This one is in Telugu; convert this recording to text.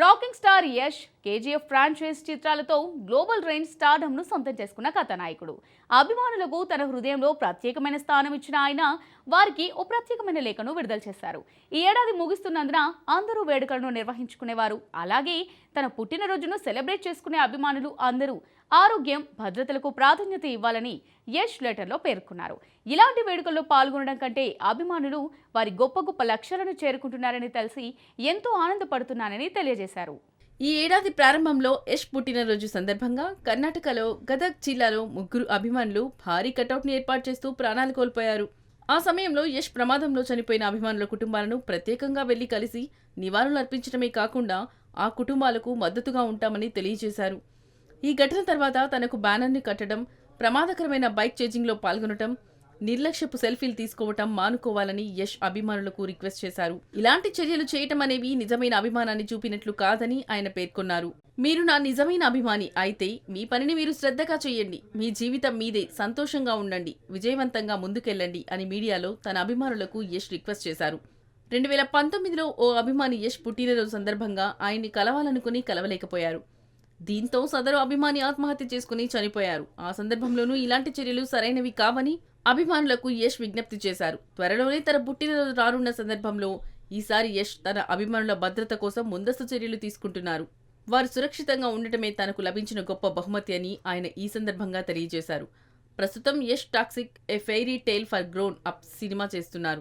Rocking star Yash KGF franchise చిత్రాలతో గ్లోబల్ రేంజ్ స్టార్డమ్ను సొంతం చేసుకున్న కథానాయకుడు. అభిమానులకు తన హృదయంలో ప్రత్యేకమైన స్థానం ఇచ్చిన ఆయన వారికి ఓ ప్రత్యేకమైన లేఖను విడుదల చేశారు. ఈ ఏడాది ముగుస్తున్నందున అందరూ వేడుకలను నిర్వహించుకునేవారు. అలాగే తన పుట్టినరోజును సెలబ్రేట్ చేసుకునే అభిమానులు అందరూ ఆరోగ్యం భద్రతలకు ప్రాధాన్యత ఇవ్వాలని యష్ లెటర్లో పేర్కొన్నారు. ఇలాంటి వేడుకల్లో పాల్గొనడం కంటే అభిమానులు వారి గొప్ప గొప్ప లక్ష్యాలను చేరుకుంటున్నారని తెలిసి ఎంతో ఆనందపడుతున్నానని తెలియజేశారు. ఈ ఏడాది ప్రారంభంలో యష్ పుట్టినరోజు సందర్భంగా కర్ణాటకలో గదగ్ జిల్లాలో ముగ్గురు అభిమానులు భారీ కటౌట్ని ఏర్పాటు చేస్తూ ప్రాణాలు కోల్పోయారు. ఆ సమయంలో యష్ ప్రమాదంలో చనిపోయిన అభిమానుల కుటుంబాలను ప్రత్యేకంగా వెళ్ళి కలిసి నివాళులు అర్పించడమే కాకుండా ఆ కుటుంబాలకు మద్దతుగా ఉంటామని తెలియజేశారు. ఈ ఘటన తర్వాత తనకు బ్యానర్ని కట్టడం ప్రమాదకరమైన బైక్ చేజింగ్లో పాల్గొనటం నిర్లక్ష్యపు సెల్ఫీలు తీసుకోవటం మానుకోవాలని యష్ అభిమానులకు రిక్వెస్ట్ చేశారు. ఇలాంటి చర్యలు చేయటం అనేవి నిజమైన అభిమానాన్ని చూపినట్లు కాదని ఆయన పేర్కొన్నారు. మీరు నా నిజమైన అభిమాని అయితే మీ పనిని మీరు శ్రద్ధగా చేయండి. మీ జీవితం మీదే సంతోషంగా ఉండండి. విజయవంతంగా ముందుకెళ్ళండి అని మీడియాలో తన అభిమానులకు యష్ రిక్వెస్ట్ చేశారు. రెండు వేల పంతొమ్మిదిలో ఓ అభిమాని యష్ పుట్టినరోజు సందర్భంగా ఆయన్ని కలవాలనుకుని కలవలేకపోయారు. దీంతో సదరు అభిమాని ఆత్మహత్య చేసుకుని చనిపోయారు. ఆ సందర్భంలోనూ ఇలాంటి చర్యలు సరైనవి కావని అభిమానులకు యష్ విజ్ఞప్తి చేశారు. త్వరలోనే తన పుట్టినరోజు రానున్న సందర్భంలో ఈసారి యష్ తన అభిమానుల భద్రత కోసం ముందస్తు చర్యలు తీసుకుంటున్నారు. వారు సురక్షితంగా ఉండటమే తనకు లభించిన గొప్ప బహుమతి అని ఆయన ఈ సందర్భంగా తెలియజేశారు. ప్రస్తుతం Yash toxic a fairy tale for grown up cinema చేస్తున్నారు.